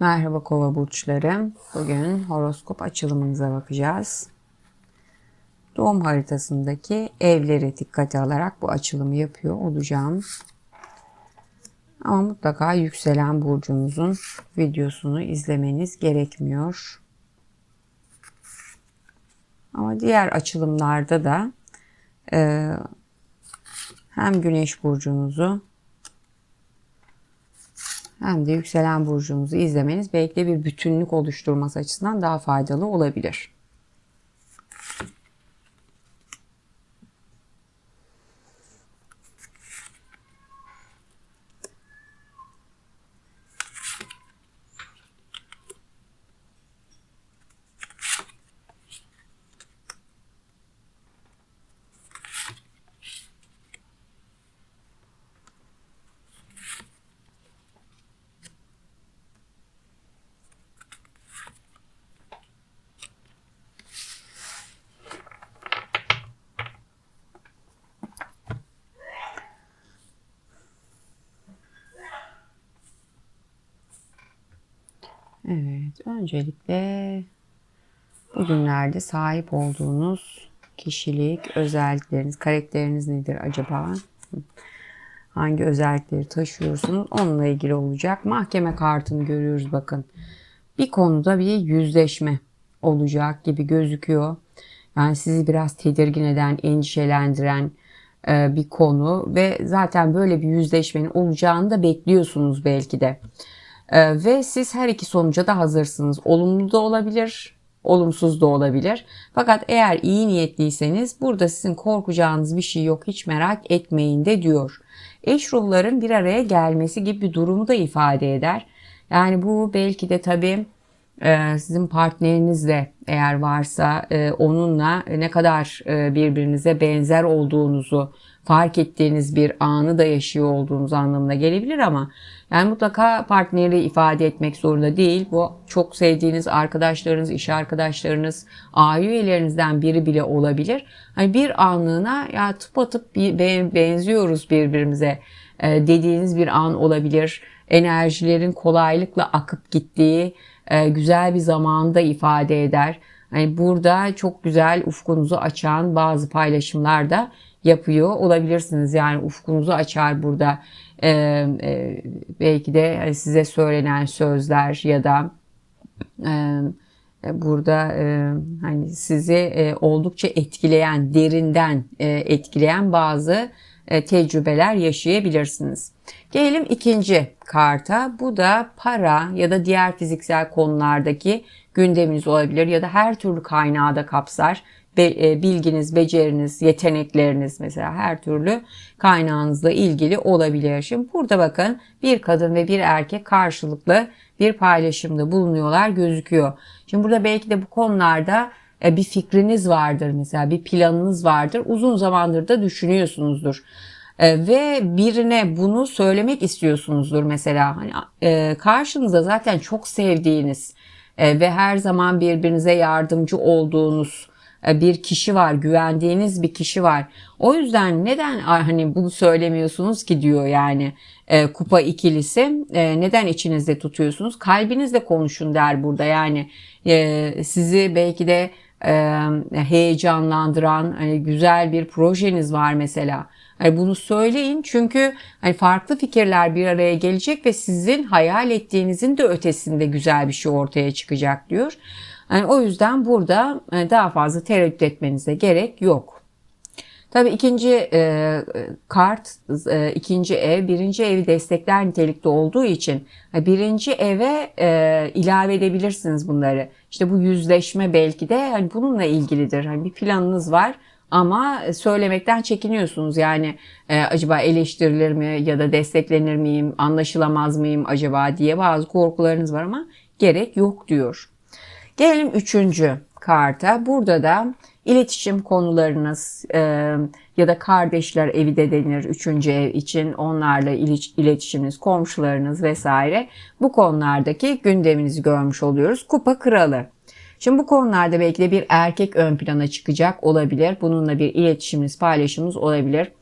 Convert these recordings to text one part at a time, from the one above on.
Merhaba kova burçları. Bugün horoskop açılımınıza bakacağız. Doğum haritasındaki evleri dikkate alarak bu açılımı yapıyor olacağım. Ama mutlaka yükselen burcunuzun videosunu izlemeniz gerekmiyor. Ama diğer açılımlarda da e, hem güneş burcunuzu hem de yükselen burcunuzu izlemeniz belki de bir bütünlük oluşturması açısından daha faydalı olabilir. Evet, öncelikle bugünlerde sahip olduğunuz kişilik, özellikleriniz, karakteriniz nedir acaba? Hangi özellikleri taşıyorsunuz? Onunla ilgili olacak. Mahkeme kartını görüyoruz bakın. Bir konuda bir yüzleşme olacak gibi gözüküyor. Yani sizi biraz tedirgin eden, endişelendiren e, bir konu ve zaten böyle bir yüzleşmenin olacağını da bekliyorsunuz belki de. Ee, ve siz her iki sonuca da hazırsınız. Olumlu da olabilir, olumsuz da olabilir. Fakat eğer iyi niyetliyseniz burada sizin korkacağınız bir şey yok hiç merak etmeyin de diyor. Eş ruhların bir araya gelmesi gibi bir durumu da ifade eder. Yani bu belki de tabii e, sizin partnerinizle eğer varsa e, onunla ne kadar e, birbirinize benzer olduğunuzu fark ettiğiniz bir anı da yaşıyor olduğunuz anlamına gelebilir ama yani mutlaka partneri ifade etmek zorunda değil. Bu çok sevdiğiniz arkadaşlarınız, iş arkadaşlarınız, aile üyelerinizden biri bile olabilir. Hani bir anlığına ya tıpatıp benziyoruz birbirimize e, dediğiniz bir an olabilir. Enerjilerin kolaylıkla akıp gittiği güzel bir zamanda ifade eder. Hani burada çok güzel ufkunuzu açan bazı paylaşımlar da yapıyor olabilirsiniz. Yani ufkunuzu açar burada e, e, belki de size söylenen sözler ya da e, burada e, hani sizi e, oldukça etkileyen, derinden e, etkileyen bazı e, tecrübeler yaşayabilirsiniz. Gelelim ikinci karta. Bu da para ya da diğer fiziksel konulardaki gündeminiz olabilir ya da her türlü kaynağı da kapsar. E, bilginiz, beceriniz, yetenekleriniz mesela her türlü kaynağınızla ilgili olabilir. Şimdi burada bakın bir kadın ve bir erkek karşılıklı bir paylaşımda bulunuyorlar gözüküyor. Şimdi burada belki de bu konularda e, bir fikriniz vardır mesela bir planınız vardır uzun zamandır da düşünüyorsunuzdur e, ve birine bunu söylemek istiyorsunuzdur mesela hani karşınızda zaten çok sevdiğiniz ve her zaman birbirinize yardımcı olduğunuz e, bir kişi var, güvendiğiniz bir kişi var. O yüzden neden hani bunu söylemiyorsunuz ki diyor yani e, kupa ikilisi. E, neden içinizde tutuyorsunuz? Kalbinizle konuşun der burada yani e, sizi belki de e, heyecanlandıran hani güzel bir projeniz var mesela. Hani bunu söyleyin çünkü hani farklı fikirler bir araya gelecek ve sizin hayal ettiğinizin de ötesinde güzel bir şey ortaya çıkacak diyor. Yani o yüzden burada e, daha fazla tereddüt etmenize gerek yok. Tabii ikinci e, kart, e, ikinci ev, birinci evi destekler nitelikte olduğu için e, birinci eve e, ilave edebilirsiniz bunları. İşte bu yüzleşme belki de hani bununla ilgilidir. Hani bir planınız var ama söylemekten çekiniyorsunuz. Yani e, acaba eleştirilir mi ya da desteklenir miyim, anlaşılamaz mıyım acaba diye bazı korkularınız var ama gerek yok diyor. Gelelim üçüncü karta. Burada da iletişim konularınız e, ya da kardeşler evi de denir üçüncü ev için onlarla iletişiminiz, komşularınız vesaire bu konulardaki gündeminizi görmüş oluyoruz. Kupa kralı. Şimdi bu konularda belki de bir erkek ön plana çıkacak olabilir. Bununla bir iletişiminiz, paylaşımınız olabilir.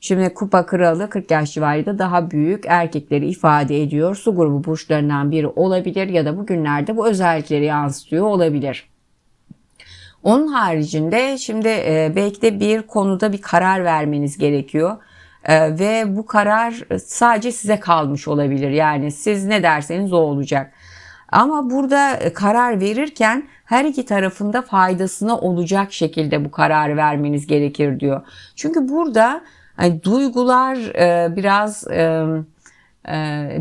Şimdi kupa kralı 40 yaş civarında daha büyük erkekleri ifade ediyor. Su grubu burçlarından biri olabilir ya da bugünlerde bu özellikleri yansıtıyor olabilir. Onun haricinde şimdi e, belki de bir konuda bir karar vermeniz gerekiyor. E, ve bu karar sadece size kalmış olabilir. Yani siz ne derseniz o olacak. Ama burada e, karar verirken her iki tarafında faydasına olacak şekilde bu kararı vermeniz gerekir diyor. Çünkü burada hani, duygular biraz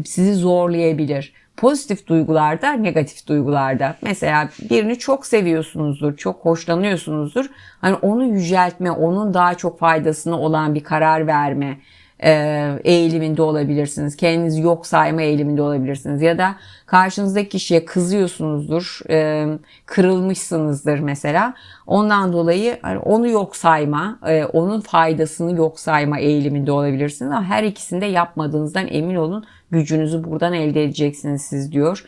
sizi zorlayabilir. Pozitif duygularda, negatif duygularda. Mesela birini çok seviyorsunuzdur, çok hoşlanıyorsunuzdur. Hani onu yüceltme, onun daha çok faydasına olan bir karar verme e, eğiliminde olabilirsiniz. Kendinizi yok sayma eğiliminde olabilirsiniz. Ya da karşınızdaki kişiye kızıyorsunuzdur, e, kırılmışsınızdır mesela. Ondan dolayı hani onu yok sayma, e, onun faydasını yok sayma eğiliminde olabilirsiniz. Ama her ikisinde yapmadığınızdan emin olun gücünüzü buradan elde edeceksiniz siz diyor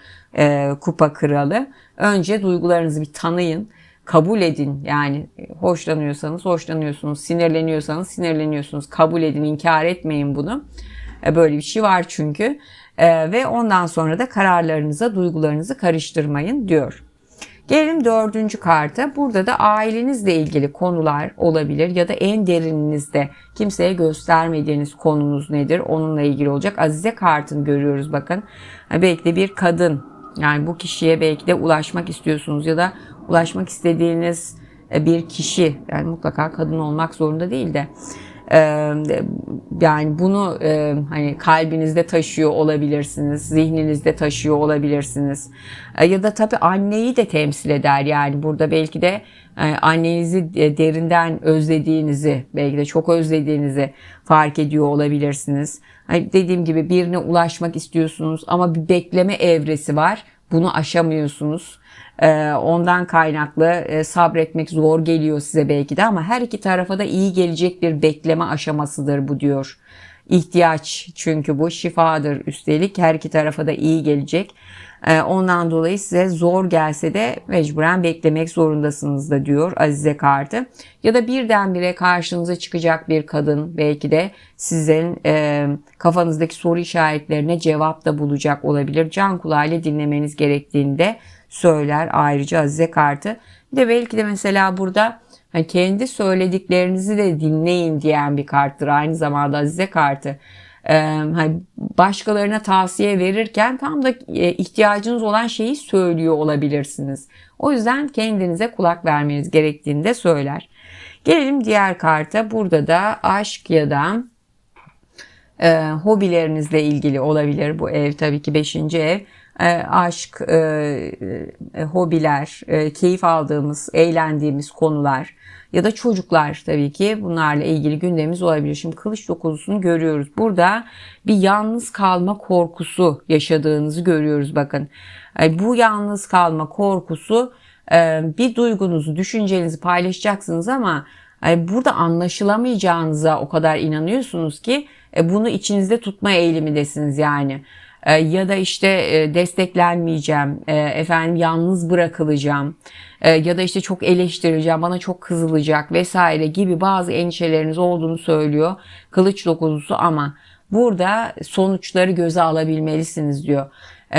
Kupa Kralı. Önce duygularınızı bir tanıyın kabul edin. Yani hoşlanıyorsanız hoşlanıyorsunuz, sinirleniyorsanız sinirleniyorsunuz. Kabul edin, inkar etmeyin bunu. E, böyle bir şey var çünkü. E, ve ondan sonra da kararlarınıza, duygularınızı karıştırmayın diyor. Gelelim dördüncü karta. Burada da ailenizle ilgili konular olabilir ya da en derininizde kimseye göstermediğiniz konunuz nedir? Onunla ilgili olacak. Azize kartını görüyoruz bakın. Belki de bir kadın yani bu kişiye belki de ulaşmak istiyorsunuz ya da ulaşmak istediğiniz e, bir kişi yani mutlaka kadın olmak zorunda değil de yani bunu hani kalbinizde taşıyor olabilirsiniz, zihninizde taşıyor olabilirsiniz. Ya da tabii anneyi de temsil eder yani burada belki de annenizi derinden özlediğinizi, belki de çok özlediğinizi fark ediyor olabilirsiniz. Hani dediğim gibi birine ulaşmak istiyorsunuz ama bir bekleme evresi var. Bunu aşamıyorsunuz. Ee, ondan kaynaklı e, sabretmek zor geliyor size belki de ama her iki tarafa da iyi gelecek bir bekleme aşamasıdır bu diyor. İhtiyaç çünkü bu şifadır üstelik her iki tarafa da iyi gelecek. Ee, ondan dolayı size zor gelse de mecburen beklemek zorundasınız da diyor Azize kartı. Ya da birdenbire karşınıza çıkacak bir kadın belki de sizin e, kafanızdaki soru işaretlerine cevap da bulacak olabilir. Can kulağıyla dinlemeniz gerektiğinde söyler ayrıca Azize kartı. Bir de belki de mesela burada hani kendi söylediklerinizi de dinleyin diyen bir karttır. Aynı zamanda Azize kartı. Ee, hani başkalarına tavsiye verirken tam da e, ihtiyacınız olan şeyi söylüyor olabilirsiniz. O yüzden kendinize kulak vermeniz gerektiğini de söyler. Gelelim diğer karta. Burada da aşk ya da e, hobilerinizle ilgili olabilir bu ev tabii ki 5. ev. E, aşk, e, e, hobiler, keyif aldığımız, eğlendiğimiz konular ya da çocuklar tabii ki bunlarla ilgili gündemimiz olabilir. Şimdi kılıç dokuzusunu görüyoruz. Burada bir yalnız kalma korkusu yaşadığınızı görüyoruz bakın. Bu yalnız kalma korkusu bir duygunuzu, düşüncenizi paylaşacaksınız ama burada anlaşılamayacağınıza o kadar inanıyorsunuz ki bunu içinizde tutma eğilimindesiniz yani. E, ya da işte e, desteklenmeyeceğim, e, efendim yalnız bırakılacağım ya da işte çok eleştireceğim, bana çok kızılacak vesaire gibi bazı endişeleriniz olduğunu söylüyor kılıç dokuzusu ama burada sonuçları göze alabilmelisiniz diyor.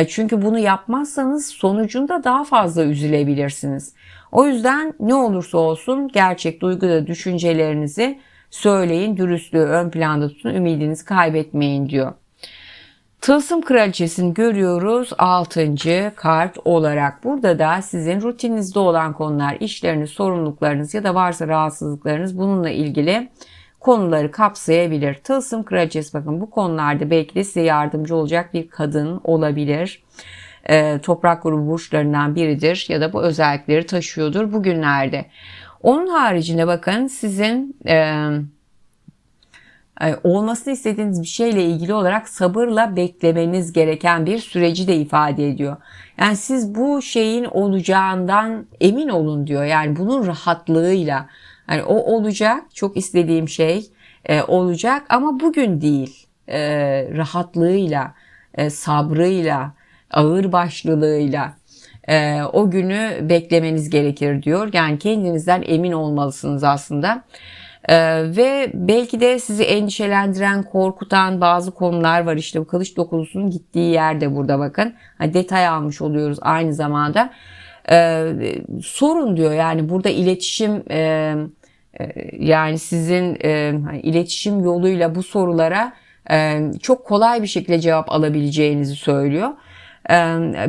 Çünkü bunu yapmazsanız sonucunda daha fazla üzülebilirsiniz. O yüzden ne olursa olsun gerçek duygu ve düşüncelerinizi söyleyin, dürüstlüğü ön planda tutun, ümidinizi kaybetmeyin diyor. Tılsım kraliçesini görüyoruz 6. kart olarak. Burada da sizin rutininizde olan konular, işleriniz, sorumluluklarınız ya da varsa rahatsızlıklarınız bununla ilgili konuları kapsayabilir. Tılsım kraliçesi bakın bu konularda belki de size yardımcı olacak bir kadın olabilir. E, toprak grubu burçlarından biridir ya da bu özellikleri taşıyordur bugünlerde. Onun haricinde bakın sizin... E, olmasını istediğiniz bir şeyle ilgili olarak sabırla beklemeniz gereken bir süreci de ifade ediyor. Yani siz bu şeyin olacağından emin olun diyor. Yani bunun rahatlığıyla. Yani o olacak, çok istediğim şey e, olacak ama bugün değil. E, rahatlığıyla, e, sabrıyla, ağır başlılığıyla o günü beklemeniz gerekir diyor. Yani kendinizden emin olmalısınız aslında. Ee, ve belki de sizi endişelendiren, korkutan bazı konular var. İşte bu kılıç dokulusunun gittiği yerde burada bakın. Hani detay almış oluyoruz aynı zamanda. Ee, sorun diyor yani burada iletişim e, e, yani sizin e, hani iletişim yoluyla bu sorulara e, çok kolay bir şekilde cevap alabileceğinizi söylüyor. E,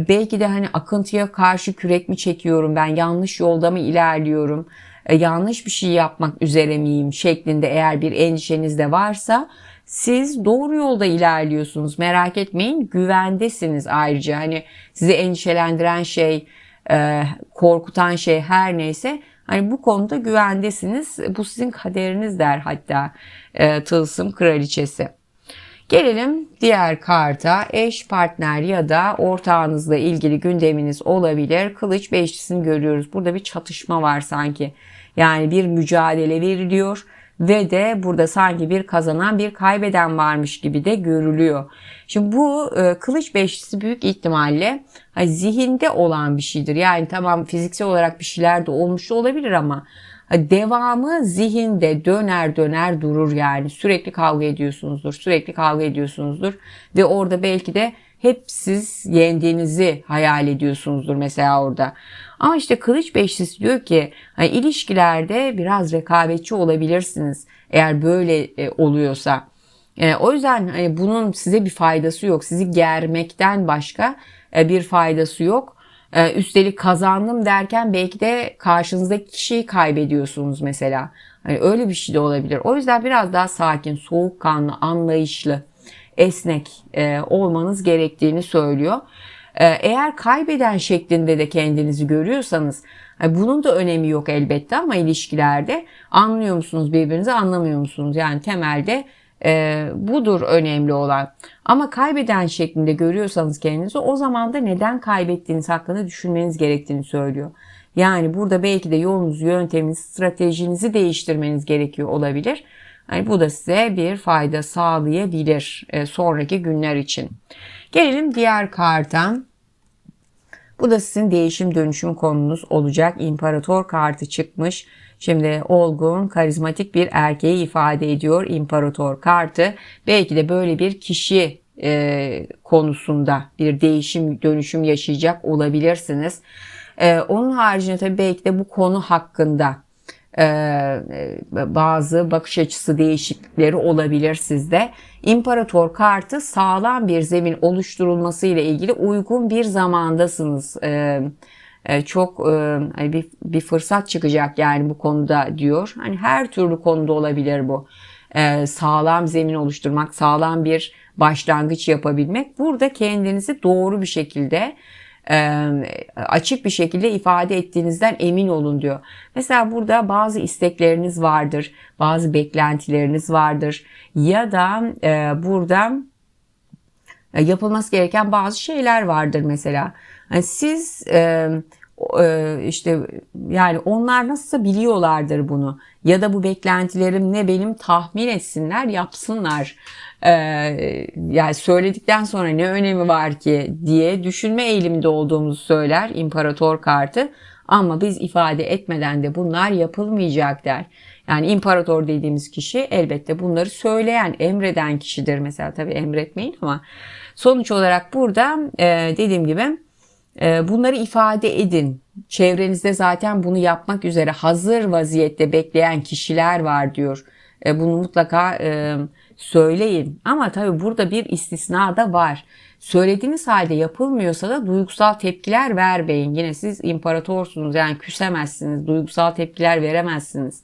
belki de hani akıntıya karşı kürek mi çekiyorum ben yanlış yolda mı ilerliyorum yanlış bir şey yapmak üzere miyim şeklinde eğer bir endişeniz de varsa siz doğru yolda ilerliyorsunuz. Merak etmeyin güvendesiniz ayrıca. Hani sizi endişelendiren şey, e, korkutan şey her neyse hani bu konuda güvendesiniz. Bu sizin kaderiniz der hatta e, Tılsım Kraliçesi. Gelelim diğer karta eş partner ya da ortağınızla ilgili gündeminiz olabilir. Kılıç beşlisini görüyoruz. Burada bir çatışma var sanki. Yani bir mücadele veriliyor ve de burada sanki bir kazanan bir kaybeden varmış gibi de görülüyor. Şimdi bu e, kılıç beşlisi büyük ihtimalle hani zihinde olan bir şeydir. Yani tamam fiziksel olarak bir şeyler de olmuş olabilir ama devamı zihinde döner döner durur yani sürekli kavga ediyorsunuzdur sürekli kavga ediyorsunuzdur ve orada belki de hep siz yendiğinizi hayal ediyorsunuzdur mesela orada. Ama işte kılıç beşlisi diyor ki hani ilişkilerde biraz rekabetçi olabilirsiniz eğer böyle e, oluyorsa. E, o yüzden hani bunun size bir faydası yok. Sizi germekten başka bir faydası yok. E, üstelik kazandım derken belki de karşınızdaki kişiyi kaybediyorsunuz mesela. Hani öyle bir şey de olabilir. O yüzden biraz daha sakin, soğukkanlı, anlayışlı, esnek e, olmanız gerektiğini söylüyor. E, eğer kaybeden şeklinde de kendinizi görüyorsanız e, bunun da önemi yok elbette ama ilişkilerde anlıyor musunuz birbirinizi anlamıyor musunuz? Yani temelde e, budur önemli olan. Ama kaybeden şeklinde görüyorsanız kendinizi o zaman da neden kaybettiğiniz hakkında düşünmeniz gerektiğini söylüyor. Yani burada belki de yolunuzu, yönteminizi, stratejinizi değiştirmeniz gerekiyor olabilir. Yani bu da size bir fayda sağlayabilir e, sonraki günler için. Gelelim diğer karta. Bu da sizin değişim dönüşüm konunuz olacak. İmparator kartı çıkmış. Şimdi olgun, karizmatik bir erkeği ifade ediyor imparator kartı. Belki de böyle bir kişi e, konusunda bir değişim, dönüşüm yaşayacak olabilirsiniz. E, onun haricinde tabii belki de bu konu hakkında e, bazı bakış açısı değişiklikleri olabilir sizde. İmparator kartı sağlam bir zemin oluşturulması ile ilgili uygun bir zamandasınız. E, e, çok e, hani bir, bir fırsat çıkacak yani bu konuda diyor. Hani her türlü konuda olabilir bu. E, sağlam zemin oluşturmak, sağlam bir başlangıç yapabilmek. Burada kendinizi doğru bir şekilde açık bir şekilde ifade ettiğinizden emin olun diyor. Mesela burada bazı istekleriniz vardır, bazı beklentileriniz vardır ya da burada yapılması gereken bazı şeyler vardır mesela. Yani siz e, e, işte yani onlar nasılsa biliyorlardır bunu. Ya da bu beklentilerim ne benim tahmin etsinler yapsınlar. Ee, yani söyledikten sonra ne önemi var ki diye düşünme eğiliminde olduğumuzu söyler imparator kartı. Ama biz ifade etmeden de bunlar yapılmayacak der. Yani imparator dediğimiz kişi elbette bunları söyleyen, emreden kişidir. Mesela tabii emretmeyin ama sonuç olarak burada e, dediğim gibi bunları ifade edin. Çevrenizde zaten bunu yapmak üzere hazır vaziyette bekleyen kişiler var diyor. Ee, bunu mutlaka e, söyleyin. Ama tabii burada bir istisna da var. Söylediğiniz halde yapılmıyorsa da duygusal tepkiler vermeyin. Yine siz imparatorsunuz yani küsemezsiniz, duygusal tepkiler veremezsiniz.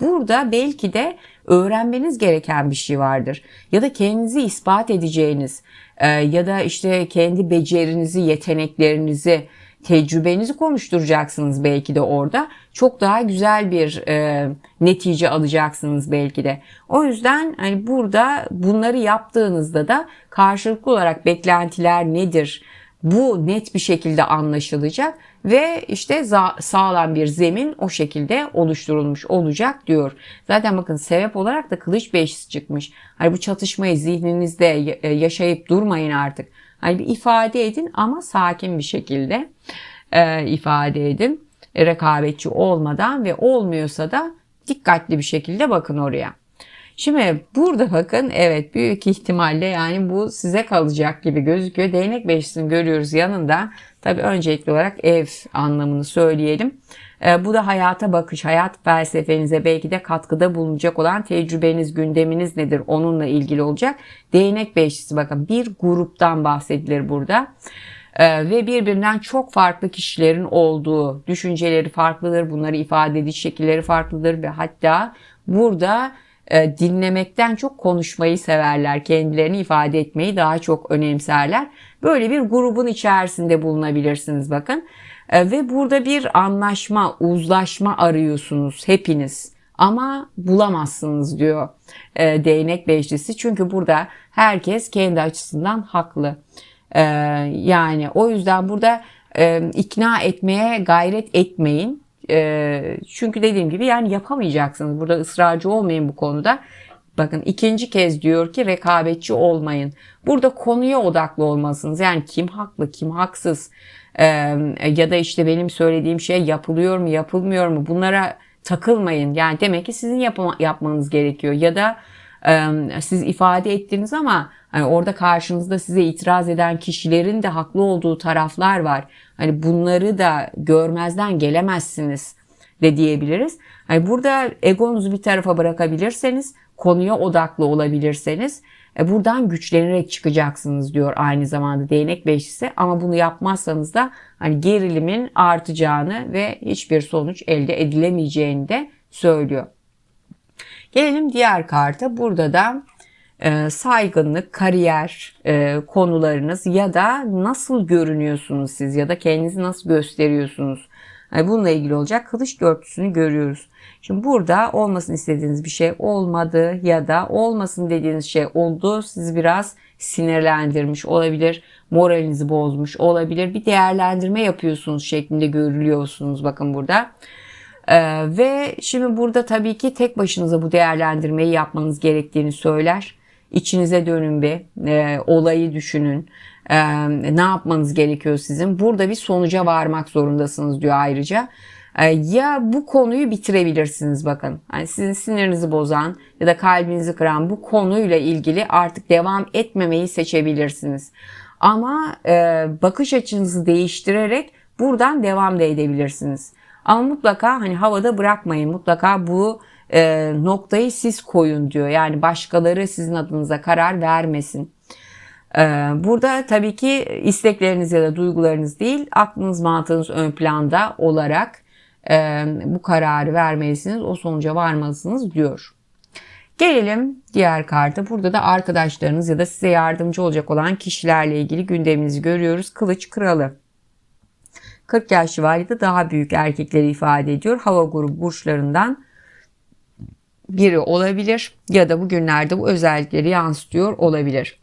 Burada belki de öğrenmeniz gereken bir şey vardır. Ya da kendinizi ispat edeceğiniz, ee, ya da işte kendi becerinizi, yeteneklerinizi, tecrübenizi konuşturacaksınız belki de orada. Çok daha güzel bir e, netice alacaksınız belki de. O yüzden hani burada bunları yaptığınızda da karşılıklı olarak beklentiler nedir? Bu net bir şekilde anlaşılacak ve işte sağlam bir zemin o şekilde oluşturulmuş olacak diyor. Zaten bakın sebep olarak da kılıç beşisi çıkmış. Hani bu çatışmayı zihninizde e, yaşayıp durmayın artık. Hani bir ifade edin ama sakin bir şekilde e, ifade edin. E, rekabetçi olmadan ve olmuyorsa da dikkatli bir şekilde bakın oraya. Şimdi burada bakın evet büyük ihtimalle yani bu size kalacak gibi gözüküyor. Değnek beşlisini görüyoruz yanında. Tabii öncelikli olarak ev anlamını söyleyelim. E, bu da hayata bakış, hayat felsefenize belki de katkıda bulunacak olan tecrübeniz, gündeminiz nedir onunla ilgili olacak. Değnek beşlisi bakın bir gruptan bahsedilir burada. Ee, ve birbirinden çok farklı kişilerin olduğu düşünceleri farklıdır. Bunları ifade ediş şekilleri farklıdır ve hatta burada e, dinlemekten çok konuşmayı severler. Kendilerini ifade etmeyi daha çok önemserler. Böyle bir grubun içerisinde bulunabilirsiniz bakın. E, ve burada bir anlaşma, uzlaşma arıyorsunuz hepiniz. Ama bulamazsınız diyor e, değnek beşlisi. Çünkü burada herkes kendi açısından haklı. E, yani o yüzden burada ikna etmeye gayret etmeyin. E, çünkü dediğim gibi yani yapamayacaksınız. Burada ısrarcı olmayın bu konuda. Bakın ikinci kez diyor ki rekabetçi olmayın. Burada konuya odaklı olmalısınız. Yani kim haklı, kim haksız ee, ya da işte benim söylediğim şey yapılıyor mu, yapılmıyor mu bunlara takılmayın. Yani demek ki sizin yapma, yapmanız gerekiyor ya da e, siz ifade ettiniz ama hani orada karşınızda size itiraz eden kişilerin de haklı olduğu taraflar var. Hani bunları da görmezden gelemezsiniz de diyebiliriz. Hani burada egonuzu bir tarafa bırakabilirseniz, konuya odaklı olabilirseniz e, buradan güçlenerek çıkacaksınız diyor aynı zamanda değnek beşlisi ama bunu yapmazsanız da hani gerilimin artacağını ve hiçbir sonuç elde edilemeyeceğini de söylüyor. Gelelim diğer karta. Burada da e, saygınlık, kariyer e, konularınız ya da nasıl görünüyorsunuz siz ya da kendinizi nasıl gösteriyorsunuz yani bununla ilgili olacak kılıç dörtlüsünü görüyoruz. Şimdi burada olmasın istediğiniz bir şey olmadı ya da olmasın dediğiniz şey oldu. Sizi biraz sinirlendirmiş olabilir. Moralinizi bozmuş olabilir. Bir değerlendirme yapıyorsunuz şeklinde görülüyorsunuz bakın burada. Ee, ve şimdi burada tabii ki tek başınıza bu değerlendirmeyi yapmanız gerektiğini söyler. İçinize dönün bir, e, olayı düşünün e, ne yapmanız gerekiyor sizin? Burada bir sonuca varmak zorundasınız diyor ayrıca. E, ya bu konuyu bitirebilirsiniz bakın. Yani sizin sinirinizi bozan ya da kalbinizi kıran bu konuyla ilgili artık devam etmemeyi seçebilirsiniz. Ama e, bakış açınızı değiştirerek buradan devam da edebilirsiniz. Ama mutlaka hani havada bırakmayın. Mutlaka bu e, noktayı siz koyun diyor. Yani başkaları sizin adınıza karar vermesin. Ee, burada tabii ki istekleriniz ya da duygularınız değil, aklınız mantığınız ön planda olarak e, bu kararı vermelisiniz, o sonuca varmalısınız diyor. Gelelim diğer karta. Burada da arkadaşlarınız ya da size yardımcı olacak olan kişilerle ilgili gündeminizi görüyoruz. Kılıç kralı. 40 yaş valide daha büyük erkekleri ifade ediyor. Hava grubu burçlarından biri olabilir ya da bugünlerde bu özellikleri yansıtıyor olabilir.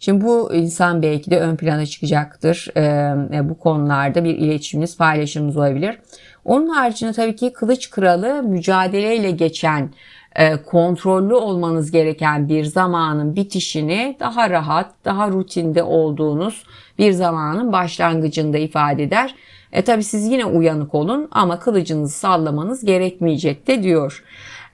Şimdi bu insan belki de ön plana çıkacaktır. Ee, bu konularda bir iletişiminiz, paylaşımınız olabilir. Onun haricinde tabii ki kılıç kralı mücadeleyle geçen, e, kontrollü olmanız gereken bir zamanın bitişini daha rahat, daha rutinde olduğunuz bir zamanın başlangıcında ifade eder. E tabi siz yine uyanık olun ama kılıcınızı sallamanız gerekmeyecek de diyor.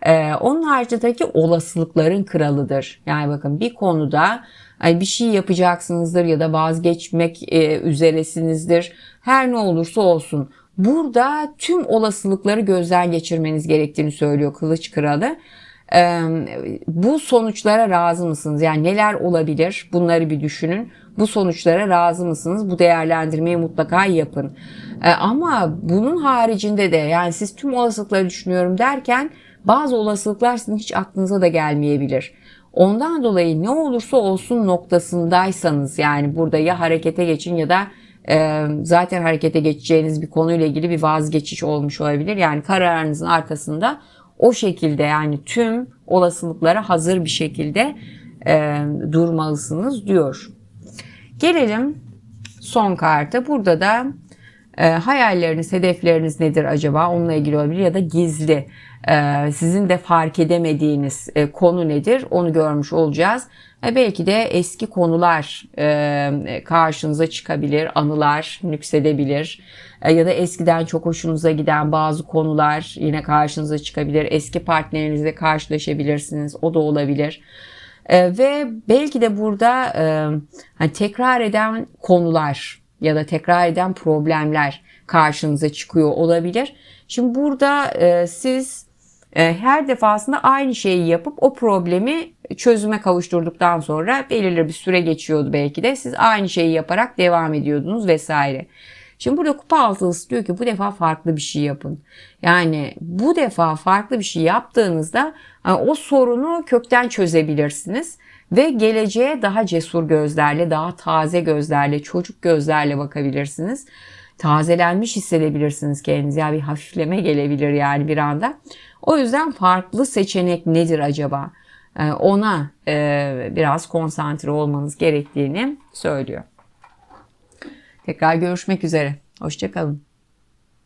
Ee, onun haricindeki olasılıkların kralıdır. Yani bakın bir konuda bir şey yapacaksınızdır ya da vazgeçmek e, üzeresinizdir. Her ne olursa olsun. Burada tüm olasılıkları gözden geçirmeniz gerektiğini söylüyor Kılıç Kralı. Bu sonuçlara razı mısınız? Yani neler olabilir? Bunları bir düşünün. Bu sonuçlara razı mısınız? Bu değerlendirmeyi mutlaka yapın. Ee, ama bunun haricinde de yani siz tüm olasılıkları düşünüyorum derken bazı olasılıklar sizin hiç aklınıza da gelmeyebilir. Ondan dolayı ne olursa olsun noktasındaysanız yani burada ya harekete geçin ya da e, zaten harekete geçeceğiniz bir konuyla ilgili bir vazgeçiş olmuş olabilir. Yani kararınızın arkasında o şekilde yani tüm olasılıklara hazır bir şekilde e, durmalısınız diyor. Gelelim son karta. Burada da E, hayalleriniz, hedefleriniz nedir acaba? Onunla ilgili olabilir ya da gizli. e, sizin de fark edemediğiniz e, konu nedir? Onu görmüş olacağız. E, belki de eski konular e, karşınıza çıkabilir, anılar nüksedebilir. E, ya da eskiden çok hoşunuza giden bazı konular yine karşınıza çıkabilir. Eski partnerinizle karşılaşabilirsiniz. O da olabilir. E, ve belki de burada e, hani tekrar eden konular ya da tekrar eden problemler karşınıza çıkıyor olabilir. Şimdi burada e, siz e, her defasında aynı şeyi yapıp o problemi çözüme kavuşturduktan sonra belirli bir süre geçiyordu belki de. Siz aynı şeyi yaparak devam ediyordunuz vesaire. Şimdi burada kupa altılısı diyor ki bu defa farklı bir şey yapın. Yani bu defa farklı bir şey yaptığınızda hani o sorunu kökten çözebilirsiniz ve geleceğe daha cesur gözlerle, daha taze gözlerle, çocuk gözlerle bakabilirsiniz. Tazelenmiş hissedebilirsiniz kendinizi. Yani bir hafifleme gelebilir yani bir anda. O yüzden farklı seçenek nedir acaba? Ee, Ona e, biraz konsantre olmanız gerektiğini söylüyor. Tekrar görüşmek üzere. Hoşçakalın.